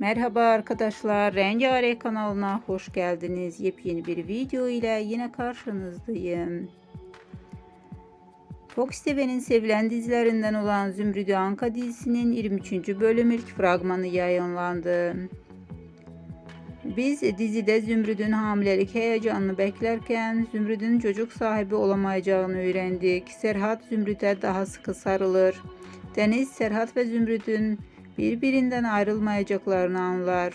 Merhaba arkadaşlar, Rengarenk kanalına hoş geldiniz. Yepyeni bir video ile yine karşınızdayım. Fox TV'nin sevilen dizilerinden olan Zümrüdü Anka dizisinin 23. bölüm ilk fragmanı yayınlandı. Biz dizide Zümrüd'ün hamilelik heyecanını beklerken Zümrüd'ün çocuk sahibi olamayacağını öğrendik. Serhat Zümrüt'e daha sıkı sarılır. Deniz, Serhat ve Zümrüt'ün birbirinden ayrılmayacaklarını anlar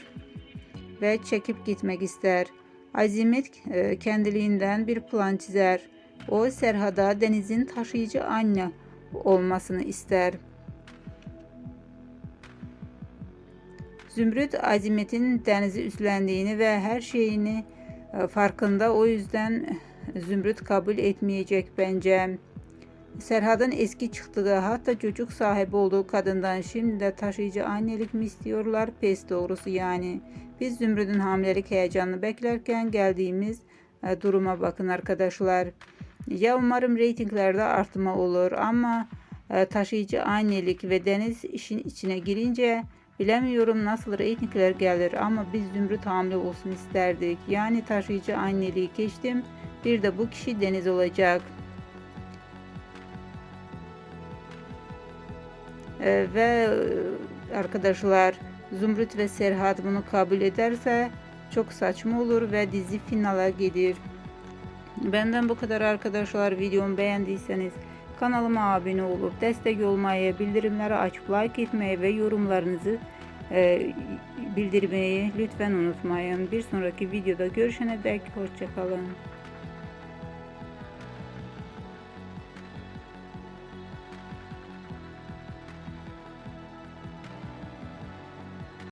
ve çekip gitmek ister. Azimet e, kendiliğinden bir plan çizer. O Serhat'a Deniz'in taşıyıcı anne olmasını ister. Zümrüt Azimet'in Deniz'i üstlendiğini ve her şeyini e, farkında o yüzden Zümrüt kabul etmeyecek bence. Serhat'ın eski çıktığı hatta çocuk sahibi olduğu kadından şimdi de taşıyıcı annelik mi istiyorlar? Pes doğrusu yani. Biz Zümrüt'ün hamilelik heyecanını beklerken geldiğimiz e, duruma bakın arkadaşlar. Ya umarım reytinglerde artma olur ama e, taşıyıcı annelik ve deniz işin içine girince bilemiyorum nasıl reytingler gelir ama biz Zümrüt hamile olsun isterdik. Yani taşıyıcı anneliği geçtim bir de bu kişi deniz olacak. Ee, ve e, arkadaşlar Zümrüt ve Serhat bunu kabul ederse çok saçma olur ve dizi finala gelir. Benden bu kadar arkadaşlar. Videomu beğendiyseniz kanalıma abone olup destek olmayı, bildirimleri açıp like etmeyi ve yorumlarınızı e, bildirmeyi lütfen unutmayın. Bir sonraki videoda görüşene dek hoşçakalın.